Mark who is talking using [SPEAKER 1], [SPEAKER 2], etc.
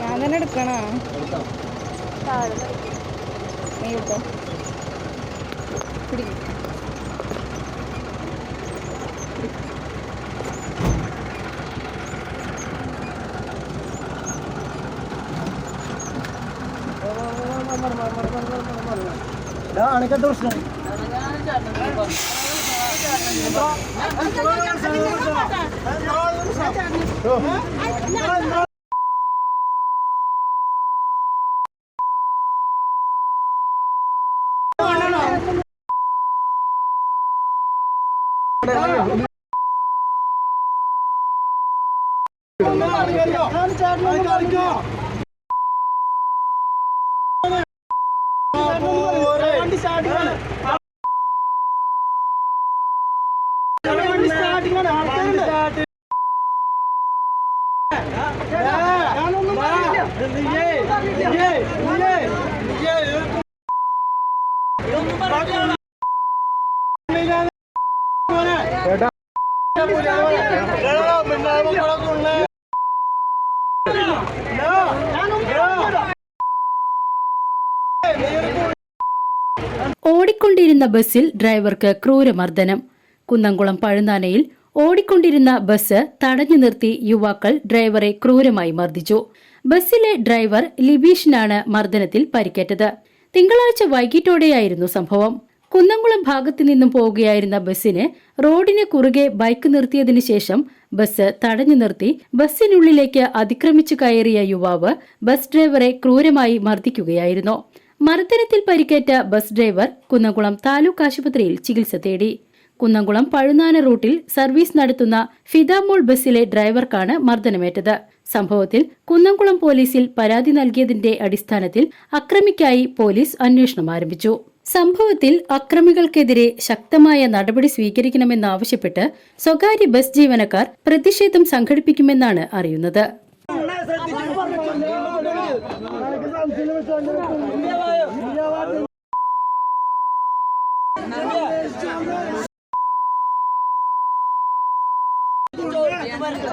[SPEAKER 1] ഞാൻ തന്നെ എടുക്കണോ? നീ എടുത്തോ? പിടിക്കും.
[SPEAKER 2] അണക്കെട്ട് പ്രശ്നം.
[SPEAKER 3] കാണിക്കോ കാണിക്കോ ഓടിക്കൊണ്ടിരുന്ന ബസ്സിൽ ഡ്രൈവർക്ക് ക്രൂരമർദ്ദനം. കുന്നംകുളം പഴുന്നാനയിൽ ഓടിക്കൊണ്ടിരുന്ന ബസ് തടഞ്ഞു നിർത്തി യുവാക്കൾ ഡ്രൈവറെ ക്രൂരമായി മർദ്ദിച്ചു. ബസ്സിലെ ഡ്രൈവർ ലിബീഷിനാണ് മർദ്ദനത്തിൽ പരിക്കേറ്റത്. തിങ്കളാഴ്ച വൈകിട്ടോടെയായിരുന്നു സംഭവം. കുന്നംകുളം ഭാഗത്തു നിന്നും പോവുകയായിരുന്ന ബസ്സിന് റോഡിന് കുറുകെ ബൈക്ക് നിർത്തിയതിനു ശേഷം ബസ് തടഞ്ഞു നിർത്തി ബസ്സിനുള്ളിലേക്ക് അതിക്രമിച്ചു കയറിയ യുവാവ് ബസ് ഡ്രൈവറെ ക്രൂരമായി മർദ്ദിക്കുകയായിരുന്നു. മർദ്ദനത്തിൽ പരിക്കേറ്റ ബസ് ഡ്രൈവർ കുന്നംകുളം താലൂക്ക് ആശുപത്രിയിൽ ചികിത്സ തേടി. കുന്നംകുളം പഴുനാന റൂട്ടിൽ സർവീസ് നടത്തുന്ന ഫിദാമോൾ ബസ്സിലെ ഡ്രൈവർക്കാണ് മർദ്ദനമേറ്റത്. സംഭവത്തിൽ കുന്നംകുളം പോലീസിൽ പരാതി നൽകിയതിന്റെ അടിസ്ഥാനത്തിൽ അക്രമിക്കായി പോലീസ് അന്വേഷണം ആരംഭിച്ചു. സംഭവത്തിൽ അക്രമികൾക്കെതിരെ ശക്തമായ നടപടി സ്വീകരിക്കണമെന്നാവശ്യപ്പെട്ട് സ്വകാര്യ ബസ് ജീവനക്കാർ പ്രതിഷേധം സംഘടിപ്പിക്കുമെന്നാണ് അറിയുന്നത്. muerto.